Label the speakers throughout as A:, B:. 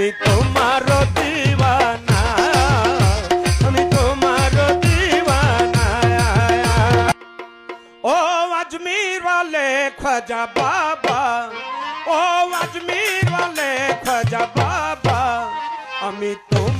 A: আমি তোমার দিওয়ানা আমি তোমার দিওয়ানা ও আজমির वाले ख्वाजा बाबा ও আজমির वाले ख्वाजा बाबा আমি তোমার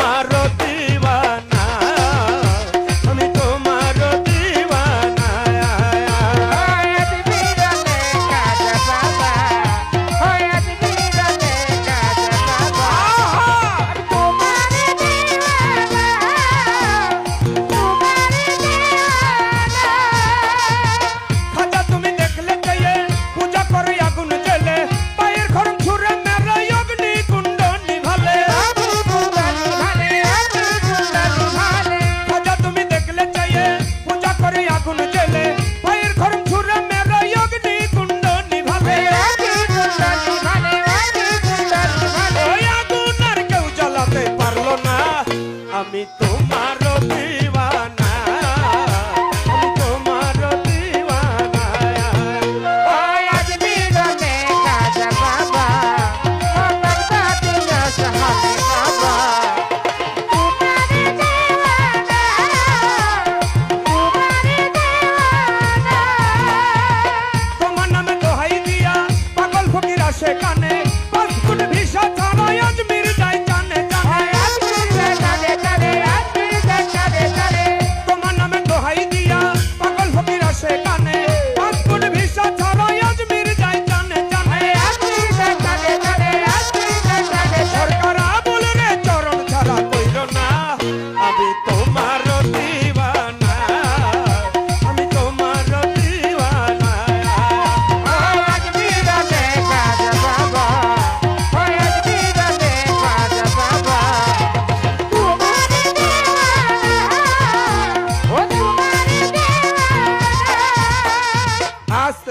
A: আমি তোমার দিওয়ানা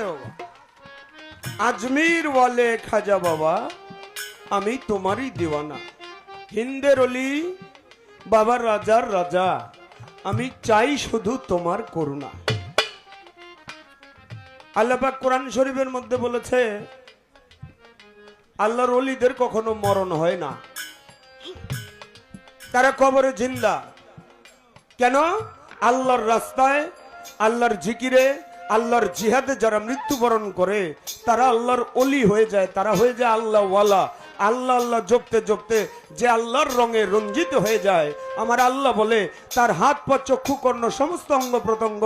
A: আসতে বাবা। আজমির বলে খাজা বাবা, আমি তোমারই দিওয়ানা। হিন্দের অলি, বাবার রাজার রাজা, আমি চাই শুধু তোমার করুণা। আল্লাপাক কোরআন শরীফের মধ্যে বলেছে, আল্লাহর অলিদের কখনো মরণ হয় না। তারা কবরে জিন্দা। কেন? আল্লাহর রাস্তায়, আল্লাহর জিকিরে আল্লাহর জিহাদে যারা মৃত্যুবরণ করে, তারা আল্লাহর অলি হয়ে যায়, তারা হয়ে যায় আল্লাহ ওয়ালা। আল্লাহ আল্লাহ জপতে জপতে যে আল্লাহর রঙে রঞ্জিত হয়ে যায়। আমার আল্লাহ বলে, তার হাত পা, চক্ষু, কর্ণ, সমস্ত অঙ্গ প্রত্যঙ্গ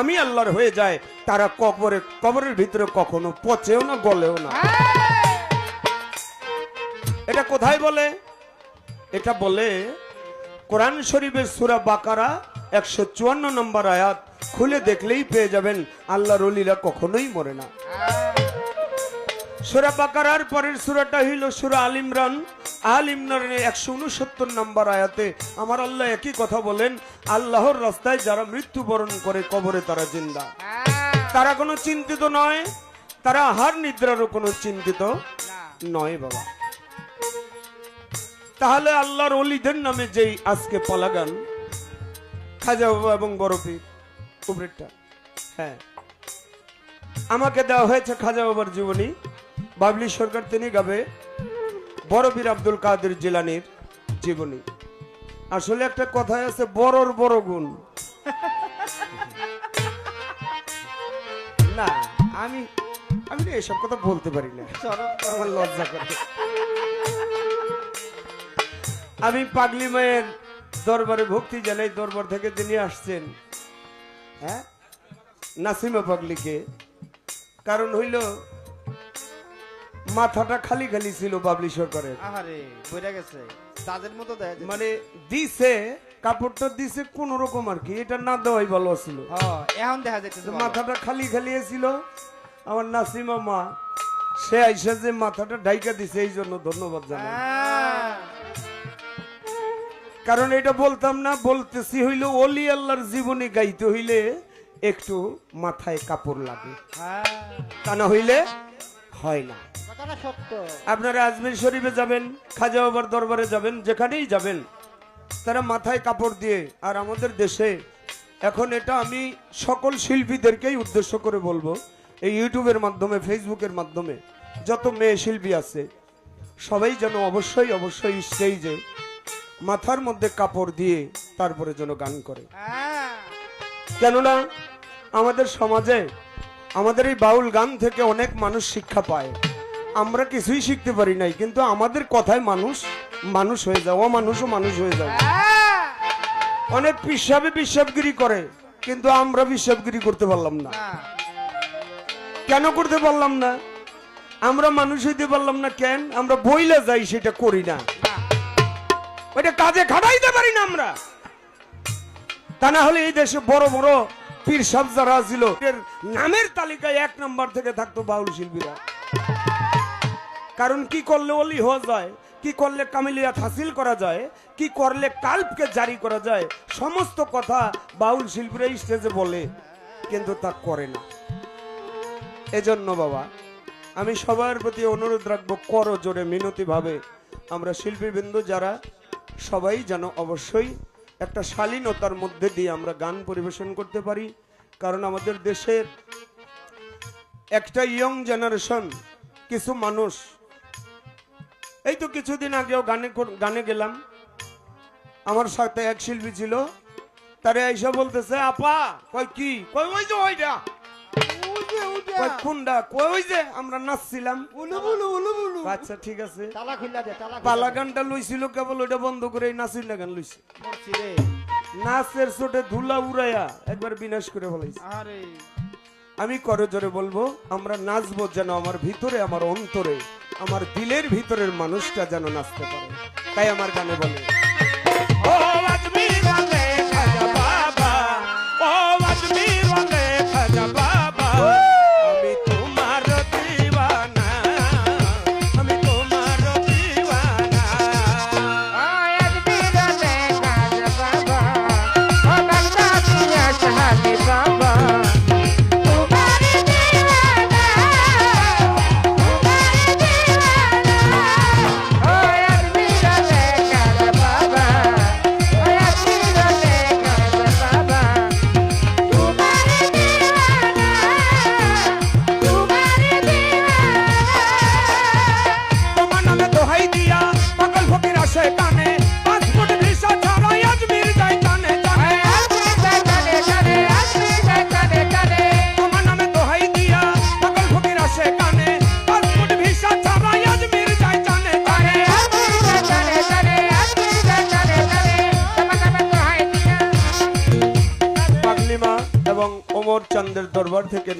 A: আমি আল্লাহর হয়ে যায়। তারা কবরে, কবরের ভিতরে কখনো পচেও না, গলেও না। এটা কোথায় বলে? এটা বলে, কোরআন শরীফের সুরা বাকারা একশো চুয়ান্ন নম্বর আয়াত। খুলে দেখলেই পেয়ে যাবেন। আল্লাহর অলিরা কখনোই মরে না। সুরা বাকারার পরের সুরাটা হইল সুরা আল ইমরান। আল ইমরানের একশো উনসত্তর নম্বর আয়াতে আমার আল্লাহ একই কথা বলেন, আল্লাহর রাস্তায় যারা মৃত্যুবরণ করে কবরে তারা জিন্দা। তারা কোনো চিন্তিত নয়, তারা আহার নিদ্রারও কোনো চিন্তিত নয় বাবা। তাহলে আল্লাহর অলিদের নামে যেই আজকে পালাগান, খাজা বাবা এবং বরফির উপরেরটা হ্যাঁ। আমাকে দেওয়া হয়েছে খাজা বাবার জীবনী। বাবলি সরকার তিনি গাবে বরবীর আব্দুল কাদের জিলানির জীবনী। আসলে একটা কথাই আছে, বড়র বড় গুণ। না, আমি আমি না এসব কথা বলতে পারি না। আমার লজ্জা করে। আমি পাগলি মায়ের দরবারে ভক্তি জানাই, দরবার থেকে তিনি আসছেন হ্যাঁ? নাসিমা পাগলিকে। কারণ হইল মাথাটা খালি খালি ছিল বাবলি সরকারের।
B: বইরা গেছে। তাদের মতো দেয়
A: মানে দিছে কাপড়টা দিছে কোন রকম আর কি এটা না দেওয়াই ভালো ছিল।
B: এখন দেখা
A: তো মাথাটা খালি খালি ছিল। আমার নাসিমা মা সে আইসা যে মাথাটা ডাইকা দিছে এই জন্য ধন্যবাদ জানাই।
B: আহ,
A: কারণ এটা বলতাম না বলতেছি হইল অলি আল্লাহর জীবনে গাইতে হইলে একটু মাথায় কাপড় লাগে। তা না হইলে হয় না। আপনারা আজমির শরীফে যাবেন খাজা বাবার দরবারে যাবেন যেখানেই যাবেন তারা মাথায় কাপড় দিয়ে আর আমাদের দেশে এখন এটা আমি সকল শিল্পীদেরকেই উদ্দেশ্য করে বলব এই ইউটিউবের মাধ্যমে ফেসবুকের মাধ্যমে যত মেয়ে শিল্পী আছে সবাই যেন অবশ্যই অবশ্যই স্টেজে মাথার মধ্যে কাপড় দিয়ে তারপরে যেন গান করে। কেননা আমাদের সমাজে আমাদের এই বাউল গান থেকে অনেক মানুষ শিক্ষা পায়। আমরা কিছুই শিখতে পারি নাই কিন্তু আমাদের কথায় মানুষ মানুষ হয়ে যায় ও মানুষও মানুষ হয়ে যায়। অনেক পিসাবে বিশ্বাবগিরি করে কিন্তু আমরা বিশ্বাবগিরি করতে পারলাম না। কেন করতে পারলাম না? আমরা মানুষ হইতে পারলাম না কেন? আমরা বইলে যাই সেটা করি না, ওইটা কাজে খাটাইতে পারি না আমরা। তা না হলে এই দেশে বড় বড় পীর সাহ যারা ছিল নামের তালিকায় এক নাম্বার থেকে থাকতো বাউল শিল্পীরা। কারণ কি করলে অলি হওয়া যায়, কি করলে কামিলিয়াত হাসিল করা যায়, কি করলে কাল্পকে জারি করা যায়, সমস্ত কথা বাউল শিল্পীরা স্টেজে বলে, কিন্তু তা করে না। এজন্য বাবা, আমি সবার প্রতি অনুরোধ রাখব, করো জোরে মিনতি ভাবে আমরা শিল্পীবৃন্দ যারা সবাই যেন অবশ্যই একটা শালীনতার মধ্যে দিয়ে আমরা গান পরিবেশন করতে পারি। কারণ আমাদের দেশের একটা ইয়ং জেনারেশন কিছু মানুষ, এই তো কিছুদিন আগেও গানে গানে গেলাম। আমার সাথে এক শিল্পী ছিল, তারে আইসা বলতেছে, আপা, কয় কি? কয়, ওই যে ওইটা। কোনটা যে আমরা নাচছিলাম। আচ্ছা ঠিক আছে।
B: তালা খুললা দে, তালা খুললা
A: পালা গানটা লইছিল কেবল ওইটা বন্ধ করে নাচির গান লইছে। নাচের চোটে ধুলা উড়াইয়া একবার বিনাশ করে ফেলাইছে। আমি করো জোরে বলব আমরা নাচবো যেন আমার ভিতরে আমার অন্তরে আমার দিলের ভিতরের মানুষটা যেন নাচতে পারে। তাই আমার গানে বলে।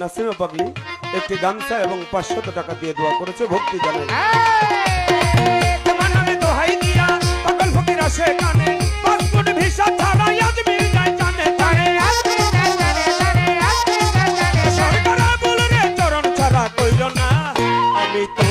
A: নাসিমা পাগলি একটি গামছা এবং পাঁচশত টাকা দিয়ে দোয়া করেছে ভক্তি জানে। আমি তো